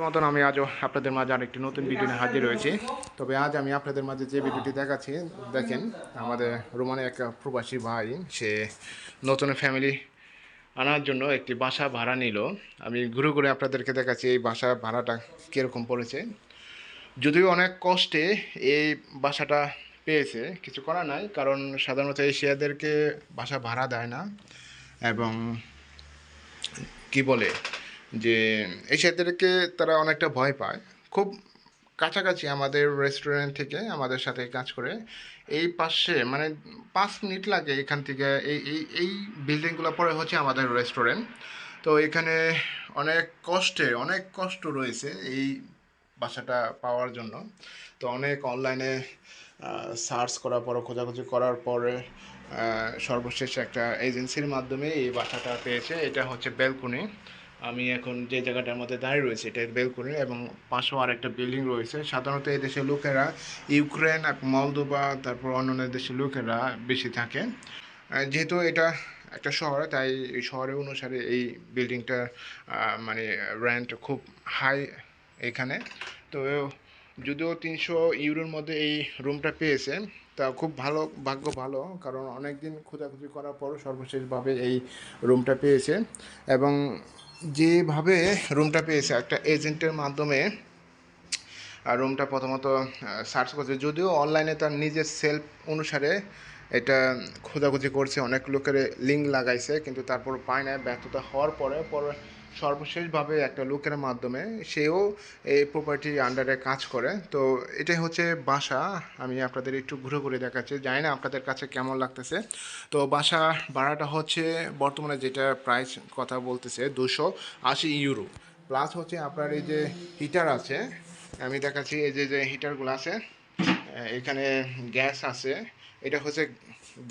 মতন আমি আজও আপনাদের মাঝে আরেকটি নতুন ভিডিও নিয়ে হাজির হয়েছি। তবে আজ আমি আপনাদের মাঝে যে ভিডিওটি দেখাচ্ছি, দেখেন, আমাদের রোমানের একটা প্রবাসী ভাই, সে নতুন ফ্যামিলি আনার জন্য একটি বাসা ভাড়া নিল। আমি ঘুরে ঘুরে আপনাদেরকে দেখাচ্ছি এই বাসা ভাড়াটা কীরকম পড়েছে। যদিও অনেক কষ্টে এই বাসাটা পেয়েছে, কিছু করা নাই, কারণ সাধারণত এশিয়াদেরকে বাসা ভাড়া দেয় না। এবং কি বলে যে এই এশিয়াদেরকে তারা অনেকটা ভয় পায়। খুব কাছাকাছি আমাদের রেস্টুরেন্ট থেকে আমাদের সাথে কাজ করে। এই পাশে মানে পাঁচ মিনিট লাগে এখান থেকে। এই এই এই বিল্ডিংগুলো পরে হচ্ছে আমাদের রেস্টুরেন্ট তো এখানে অনেক কষ্টে, অনেক কষ্ট রয়েছে এই বাসাটা পাওয়ার জন্য। তো অনেক অনলাইনে সার্চ করার পর, খোঁজাখুঁজি করার পরে সর্বশেষ একটা এজেন্সির মাধ্যমে এই বাসাটা পেয়েছে। এটা হচ্ছে বেলকুনি আমি এখন যে জায়গাটার মধ্যে দাঁড়িয়ে রয়েছে, এটা বেলকুনি এবং পাশেও আর একটা বিল্ডিং রয়েছে। সাধারণত এই দেশের লোকেরা ইউক্রেন মলদোবা তারপর অন্যান্য দেশের লোকেরা বেশি থাকে। যেহেতু এটা একটা শহর, তাই এই শহরের অনুসারে এই বিল্ডিংটা মানে রেন্ট খুব হাই এখানে। তো যদিও তিনশো ইউরোর মধ্যে এই রুমটা পেয়েছে, তা খুব ভালো, ভাগ্য ভালো, কারণ অনেক দিন খোঁজাখুঁজি করার পর সর্বশেষভাবে এই রুমটা পেয়েছে। এবং যেভাবে রুমটা পেয়েছে, একটা এজেন্টের মাধ্যমে রুমটা প্রথমত সার্চ করছে। যদিও অনলাইনে তার নিজের সেলফ অনুসারে এটা খোঁজাখুঁজি করছে, অনেক লোকের লিঙ্ক লাগাইছে, কিন্তু তারপর পায় না ব্যর্থতা হওয়ার পরে পরে সর্বশেষভাবে একটা লোকের মাধ্যমে সেও এই প্রপার্টির আন্ডারে কাজ করে। তো এটাই হচ্ছে বাসা। আমি আপনাদের একটু ঘুরে ঘুরে দেখাচ্ছি। জানি না আপনাদের কাছে কেমন লাগতেছে। তো বাসা ভাড়াটা হচ্ছে বর্তমানে যেটা প্রাইস কথা বলতেছে দুশো আশি ইউরো প্লাস হচ্ছে আপনার এই যে হিটার আছে, আমি দেখাচ্ছি এই যে যে হিটারগুলো আছে, এখানে গ্যাস আছে। এটা হচ্ছে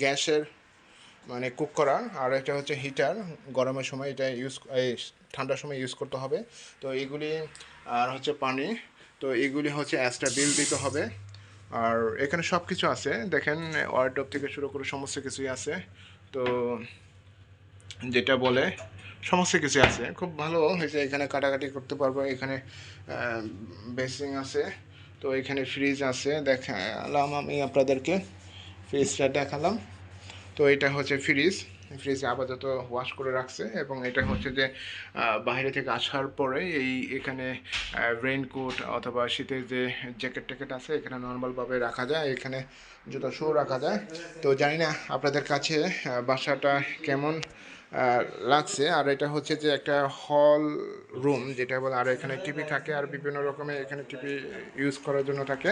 গ্যাসের মানে কুক করা, আর এটা হচ্ছে হিটার। গরমের সময় এটা ইউজ এই ঠান্ডার সময় ইউজ করতে হবে। তো এগুলি, আর হচ্ছে পানি। তো এগুলি হচ্ছে এক্সট্রা বিল দিতে হবে। আর এখানে সব কিছু আছে। দেখেন ওয়ার্ডরোব থেকে শুরু করে সমস্ত কিছুই আছে। তো যেটা বলে, সমস্ত কিছু আছে। খুব ভালো হয়েছে এখানে কাটাকাটি করতে পারব। এখানে বেসিং আছে। তো এখানে ফ্রিজ আছে। দেখালাম আমি আপনাদেরকে ফ্রিজটা দেখালাম। তো এটা হচ্ছে ফ্রিজ। ফ্রিজে আপাতত ওয়াশ করে রাখছে এবং এটা হচ্ছে যে বাইরে থেকে আসার পরে এই এখানে রেইনকোট অথবা শীতের যে জ্যাকেট ট্যাকেট আছে, এখানে নর্মালভাবে রাখা যায়। এখানে জুতো শো রাখা যায়। তো জানি না আপনাদের কাছে বাসাটা কেমন? লাগছে। আর এটা হচ্ছে যে একটা হল রুম যেটা বলে আর এখানে টিভি থাকে আর বিভিন্ন রকমের এখানে টিভি ইউজ করার জন্য থাকে।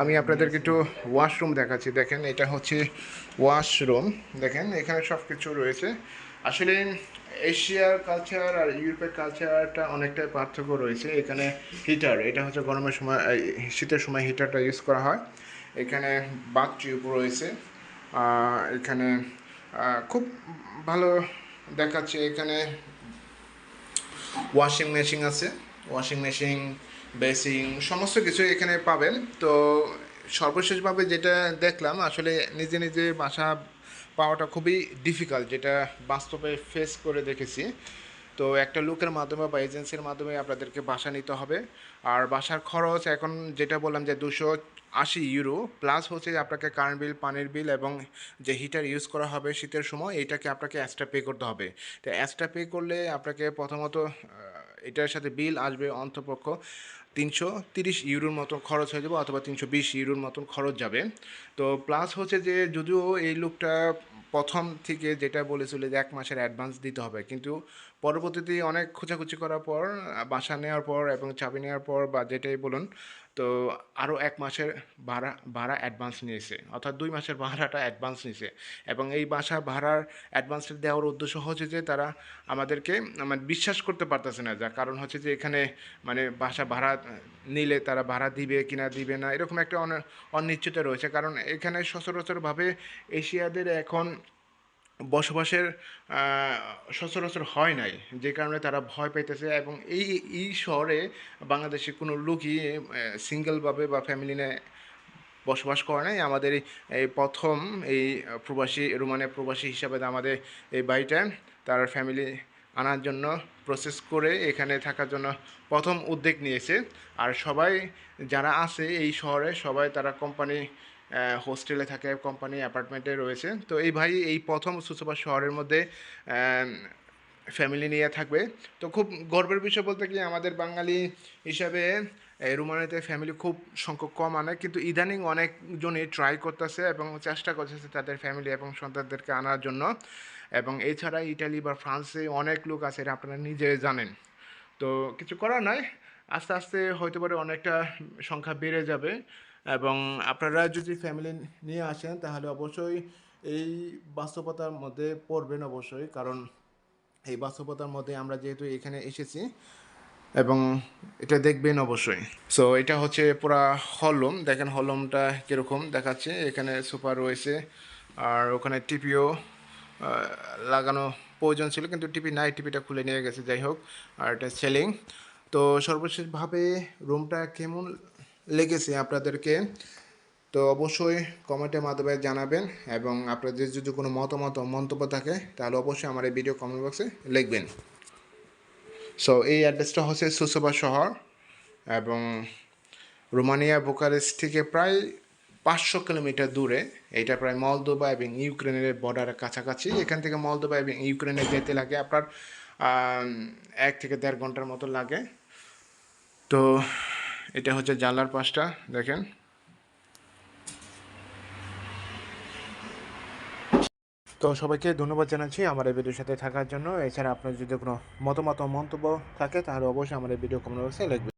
আমি আপনাদেরকে একটু ওয়াশরুম দেখাচ্ছি। দেখেন, এটা হচ্ছে ওয়াশরুম দেখেন, এখানে সব কিছু রয়েছে। আসলে এশিয়ার কালচার আর ইউরোপের কালচারটা অনেকটাই পার্থক্য রয়েছে। এখানে হিটার এটা হচ্ছে গরমের সময় শীতের সময় হিটারটা ইউজ করা হয়। এখানে বাথ টিউব রয়েছে। এখানে খুব ভালো দেখাচ্ছে এখানে ওয়াশিং মেশিন আছে। ওয়াশিং মেশিন বেসিং সমস্ত কিছু এখানে পাবেন। তো সর্বশেষভাবে যেটা দেখলাম, আসলে নিজে নিজে বাসা পাওয়াটা খুবই ডিফিকাল্ট যেটা বাস্তবে ফেস করে দেখেছি। তো একটা লোকের মাধ্যমে বা এজেন্সির মাধ্যমে আপনাদেরকে বাসা নিতে হবে। আর বাসার খরচ এখন যেটা বললাম যে দুশো আশি ইউরো প্লাস হচ্ছে যে আপনাকে কারেন্ট বিল পানির বিল এবং যে হিটার ইউজ করা হবে শীতের সময়, এইটাকে আপনাকে এক্সট্রা পে করতে হবে। তো এক্সট্রা পে করলে আপনাকে প্রথমত এটার সাথে বিল আসবে অন্তপক্ষ তিনশো তিরিশ ইউরোর মতো খরচ হয়ে যাবে অথবা তিনশো বিশ ইউরোর মতন খরচ যাবে। তো প্লাস হচ্ছে যে যদিও এই লোকটা প্রথম থেকে যেটা বলেছিল যে এক মাসের অ্যাডভান্স দিতে হবে, কিন্তু পরবর্তীতে অনেক খোঁজাখুচি করার পর, বাসা নেওয়ার পর এবং চাবি নেওয়ার পর বা যেটাই বলুন, তো আরও এক মাসের ভাড়া ভাড়া অ্যাডভান্স নিয়েছে। অর্থাৎ দুই মাসের ভাড়াটা অ্যাডভান্স নিয়েছে। এবং এই বাসা ভাড়ার অ্যাডভান্স দেওয়ার উদ্দেশ্য হচ্ছে যে, তারা আমাদেরকে মানে বিশ্বাস করতে পারতেছে না। যা কারণ হচ্ছে যে, এখানে মানে বাসা ভাড়া নিলে তারা ভাড়া দিবে কিনা দিবে না, এরকম একটা অন- অনিশ্চয়তা রয়েছে। কারণ এখানে সচরাচরভাবে এশিয়াদের এখন বসবাসের সচরাচর হয় নাই, যে কারণে তারা ভয় পাইতেছে এবং এই এই শহরে বাংলাদেশে কোনো লোকই সিঙ্গেলভাবে বা ফ্যামিলি নিয়ে বসবাস করে নাই। আমাদের এই- প্রথম এই প্রবাসী, রোমানিয়া প্রবাসী হিসাবে আমাদের এই বাড়িটা তার ফ্যামিলি আনার জন্য প্রসেস করে এখানে থাকার জন্য প্রথম উদ্যোগ নিয়েছে। আর সবাই যারা আছে এই শহরে, সবাই তারা কোম্পানি হোস্টেলে থাকে কোম্পানি অ্যাপার্টমেন্টে রয়েছে। তো এই ভাই এই প্রথম সুসবা শহরের মধ্যে ফ্যামিলি নিয়ে থাকবে। তো খুব গর্বের বিষয় বলতে কি আমাদের বাঙালি হিসাবে রোমানিতে ফ্যামিলি খুব সংখ্যক কম আনে, কিন্তু ইদানিং অনেকজনই ট্রাই করতেছে এবং চেষ্টা করতেছে তাদের ফ্যামিলি এবং সন্তানদেরকে আনার জন্য। এবং এছাড়া ইটালি বা ফ্রান্সে অনেক লোক আছে, এটা আপনারা নিজে জানেন। তো কিছু করার নাই, আস্তে আস্তে হয়তো পারে অনেকটা সংখ্যা বেড়ে যাবে। এবং আপনারা যদি ফ্যামিলি নিয়ে আসেন, তাহলে অবশ্যই এই বাস্তবতার মধ্যে পড়বেন অবশ্যই। কারণ এই বাস্তবতার মধ্যে আমরা যেহেতু এখানে এসেছি এবং এটা দেখবেন অবশ্যই। সো এটা হচ্ছে পুরা হলম দেখেন হলমটা কীরকম দেখাচ্ছে। এখানে সুপার রয়েছে আর ওখানে টিপিও লাগানো প্রয়োজন ছিল, কিন্তু টিপি নাই। টিপিটা খুলে নিয়ে গেছে, যাই হোক। আর এটা সেলিং তো সর্বশেষভাবে রুমটা কেমন লেগেছে আপনাদেরকে, তো অবশ্যই কমেন্টের মাধ্যমে জানাবেন এবং আপনাদের যদি কোনো মতামত মন্তব্য থাকে, তাহলে অবশ্যই আমার এই ভিডিও কমেন্ট বক্সে লিখবেন। সো এই অ্যাড্রেসটা হচ্ছে সুসভা শহর এবং রোমানিয়া বুকারেস্ট থেকে প্রায় পাঁচশো কিলোমিটার দূরে। এটা প্রায় মলদোবা এবং ইউক্রেনের বর্ডারের কাছাকাছি। এখান থেকে মলদোবা এবং ইউক্রেনে যেতে লাগে আপনার এক থেকে দেড় ঘণ্টার মতো লাগে। তো এটা হচ্ছে জানলার পাশটা, দেখেন। তো সবাইকে ধন্যবাদ জানাচ্ছি আমার এই ভিডিওর সাথে থাকার জন্য। এছাড়া আপনার যদি কোনো মতামত মন্তব্য থাকে, তাহলে অবশ্যই আমার এই ভিডিও কমেন্ট বক্সে লিখবেন।